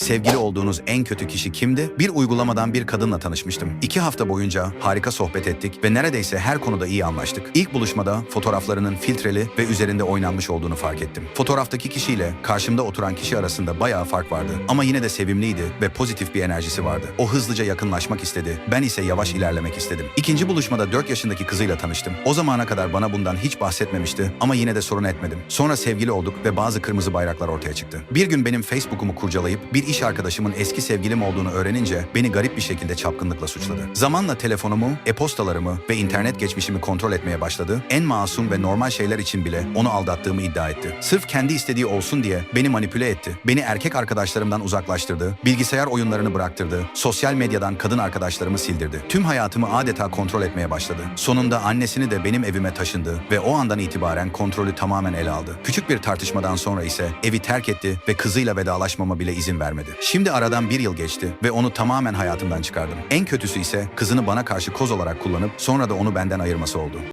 Sevgili olduğunuz en kötü kişi kimdi? Bir uygulamadan bir kadınla tanışmıştım. İki hafta boyunca harika sohbet ettik ve neredeyse her konuda iyi anlaştık. İlk buluşmada fotoğraflarının filtreli ve üzerinde oynanmış olduğunu fark ettim. Fotoğraftaki kişiyle karşımda oturan kişi arasında bayağı fark vardı. Ama yine de sevimliydi ve pozitif bir enerjisi vardı. O hızlıca yakınlaşmak istedi. Ben ise yavaş ilerlemek istedim. İkinci buluşmada 4 yaşındaki kızıyla tanıştım. O zamana kadar bana bundan hiç bahsetmemişti ama yine de sorun etmedim. Sonra sevgili olduk ve bazı kırmızı bayraklar ortaya çıktı. Bir gün benim Facebook'umu kurcalayıp bir iş arkadaşımın eski sevgilim olduğunu öğrenince beni garip bir şekilde çapkınlıkla suçladı. Zamanla telefonumu, e-postalarımı ve internet geçmişimi kontrol etmeye başladı. En masum ve normal şeyler için bile onu aldattığımı iddia etti. Sırf kendi istediği olsun diye beni manipüle etti. Beni erkek arkadaşlarımdan uzaklaştırdı, bilgisayar oyunlarını bıraktırdı, sosyal medyadan kadın arkadaşlarımı sildirdi. Tüm hayatımı adeta kontrol etmeye başladı. Sonunda annesini de benim evime taşındı ve o andan itibaren kontrolü tamamen ele aldı. Küçük bir tartışmadan sonra ise evi terk etti ve kızıyla vedalaşmama bile izin vermedi. Şimdi aradan bir yıl geçti ve onu tamamen hayatımdan çıkardım. En kötüsü ise kızını bana karşı koz olarak kullanıp sonra da onu benden ayırması oldu.